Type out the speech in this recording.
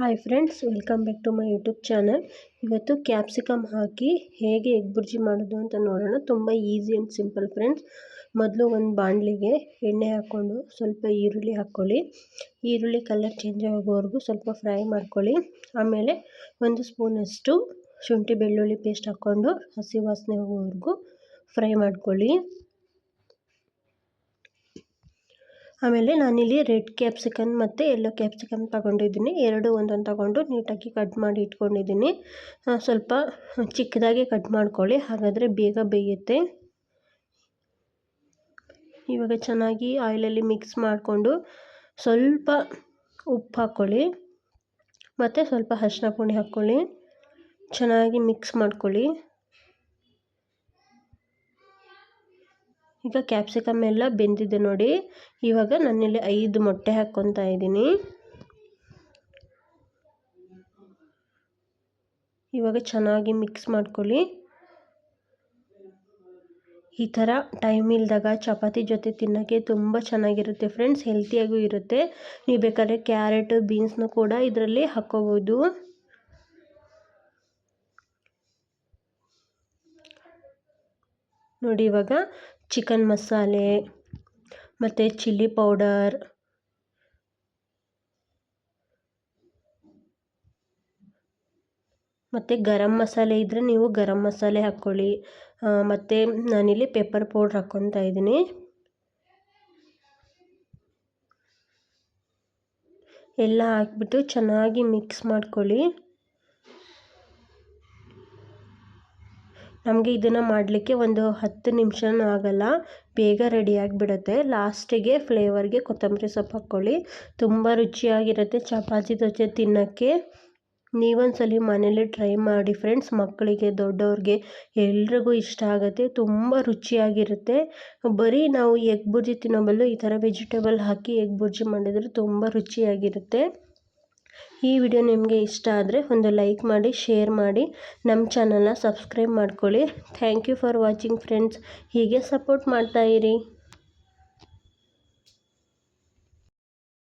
Hi friends welcome back to my YouTube channel ಇವತ್ತು capsicum ಹಾಕಿ ಹೇಗೆ ಎಗ್ ಬುರ್ಜಿ ಮಾಡೋದು ಅಂತ ನೋಡೋಣ. ತುಂಬ ಈಸಿ ಆ್ಯಂಡ್ ಸಿಂಪಲ್ ಫ್ರೆಂಡ್ಸ್ ಮೊದಲು ಒಂದು ಬಾಣಲಿಗೆ ಎಣ್ಣೆ ಹಾಕ್ಕೊಂಡು ಸ್ವಲ್ಪ ಈರುಳ್ಳಿ ಹಾಕ್ಕೊಳ್ಳಿ. ಈರುಳ್ಳಿ ಕಲರ್ ಚೇಂಜ್ ಆಗೋವರೆಗೂ ಸ್ವಲ್ಪ ಫ್ರೈ ಮಾಡ್ಕೊಳ್ಳಿ. ಆಮೇಲೆ ಒಂದು ಸ್ಪೂನಷ್ಟು ಶುಂಠಿ ಬೆಳ್ಳುಳ್ಳಿ ಪೇಸ್ಟ್ ಹಾಕ್ಕೊಂಡು ಹಸಿ ವಾಸನೆ ಹೋಗೋವರೆಗೂ ಫ್ರೈ ಮಾಡ್ಕೊಳ್ಳಿ. ಆಮೇಲೆ ನಾನಿಲ್ಲಿ ರೆಡ್ ಕ್ಯಾಪ್ಸಿಕಮ್ ಮತ್ತು ಯೆಲ್ಲೋ ಕ್ಯಾಪ್ಸಿಕಮ್ ತಗೊಂಡಿದ್ದೀನಿ. ಎರಡು ಒಂದೊಂದು ತಗೊಂಡು ನೀಟಾಗಿ ಕಟ್ ಮಾಡಿ ಇಟ್ಕೊಂಡಿದ್ದೀನಿ. ಸ್ವಲ್ಪ ಚಿಕ್ಕದಾಗಿ ಕಟ್ ಮಾಡ್ಕೊಳ್ಳಿ, ಹಾಗಾದರೆ ಬೇಗ ಬೇಯುತ್ತೆ. ಇವಾಗ ಚೆನ್ನಾಗಿ ಆಯಿಲಲ್ಲಿ ಮಿಕ್ಸ್ ಮಾಡಿಕೊಂಡು ಸ್ವಲ್ಪ ಉಪ್ಪು ಹಾಕ್ಕೊಳ್ಳಿ ಮತ್ತು ಸ್ವಲ್ಪ ಅರಿಶಿನ ಪುಡಿ ಹಾಕ್ಕೊಳ್ಳಿ ಚೆನ್ನಾಗಿ ಮಿಕ್ಸ್ ಮಾಡ್ಕೊಳ್ಳಿ. ಈಗ ಕ್ಯಾಪ್ಸಿಕಮ್ ಎಲ್ಲ ಬೆಂದಿದೆ ನೋಡಿ. ಇವಾಗ ನಾನಿಲ್ಲಿ ಐದು ಮೊಟ್ಟೆ ಹಾಕ್ಕೊತಾ ಇದ್ದೀನಿ. ಇವಾಗ ಚೆನ್ನಾಗಿ ಮಿಕ್ಸ್ ಮಾಡ್ಕೊಳ್ಳಿ. ಈ ಥರ ಟೈಮ್ ಇಲ್ದಾಗ ಚಪಾತಿ ಜೊತೆ ತಿನ್ನೋಕ್ಕೆ ತುಂಬ ಚೆನ್ನಾಗಿರುತ್ತೆ ಫ್ರೆಂಡ್ಸ್ ಹೆಲ್ತಿಯಾಗೂ ಇರುತ್ತೆ. ನೀವು ಬೇಕಾದ್ರೆ ಕ್ಯಾರೆಟ್ ಬೀನ್ಸ್ನು ಕೂಡ ಇದರಲ್ಲಿ ಹಾಕ್ಕೋಬೋದು. ನೋಡಿ ಇವಾಗ ಚಿಕನ್ ಮಸಾಲೆ, ಮತ್ತು ಚಿಲ್ಲಿ ಪೌಡರ್, ಮತ್ತು ಗರಂ ಮಸಾಲೆ ಇದ್ದರೆ ನೀವು ಗರಂ ಮಸಾಲೆ ಹಾಕ್ಕೊಳ್ಳಿ. ಮತ್ತು ನಾನಿಲ್ಲಿ ಪೆಪ್ಪರ್ ಪೌಡ್ರ್ ಹಾಕ್ಕೊತಾ ಇದ್ದೀನಿ. ಎಲ್ಲ ಹಾಕ್ಬಿಟ್ಟು ಚೆನ್ನಾಗಿ ಮಿಕ್ಸ್ ಮಾಡ್ಕೊಳ್ಳಿ. ನಮಗೆ ಇದನ್ನು ಮಾಡಲಿಕ್ಕೆ ಒಂದು ಹತ್ತು ನಿಮಿಷನೂ ಆಗೋಲ್ಲ. ಬೇಗ ರೆಡಿ ಆಗಿಬಿಡುತ್ತೆ. ಲಾಸ್ಟಿಗೆ ಫ್ಲೇವರ್ಗೆ ಕೊತ್ತಂಬರಿ ಸೊಪ್ಪು ಹಾಕ್ಕೊಳ್ಳಿ. ತುಂಬ ರುಚಿಯಾಗಿರುತ್ತೆ ಚಪಾತಿ ಜೊತೆ ತಿನ್ನೋಕ್ಕೆ. ನೀವೊಂದ್ಸಲಿ ಮನೇಲಿ ಟ್ರೈ ಮಾಡಿ ಫ್ರೆಂಡ್ಸ್ ಮಕ್ಕಳಿಗೆ, ದೊಡ್ಡವ್ರಿಗೆ ಎಲ್ರಿಗೂ ಇಷ್ಟ ಆಗುತ್ತೆ. ತುಂಬ ರುಚಿಯಾಗಿರುತ್ತೆ. ಬರೀ ನಾವು ಎಗ್ ಬುರ್ಜಿ ತಿನ್ನೋ ಬದಲು ಈ ಥರ ವೆಜಿಟೇಬಲ್ ಹಾಕಿ ಎಗ್ ಬುರ್ಜಿ ಮಾಡಿದರೆ ತುಂಬ ರುಚಿಯಾಗಿರುತ್ತೆ. ಈ ವಿಡಿಯೋ ನಿಮಗೆ ಇಷ್ಟ ಆದರೆ ಒಂದು ಲೈಕ್ ಮಾಡಿ, ಶೇರ್ ಮಾಡಿ, ನಮ್ಮ ಚಾನಲ್ನ ಸಬ್ಸ್ಕ್ರೈಬ್ ಮಾಡ್ಕೊಳ್ಳಿ. Thank you for watching friends. ಹೀಗೆ ಸಪೋರ್ಟ್ ಮಾಡ್ತಾಯಿರಿ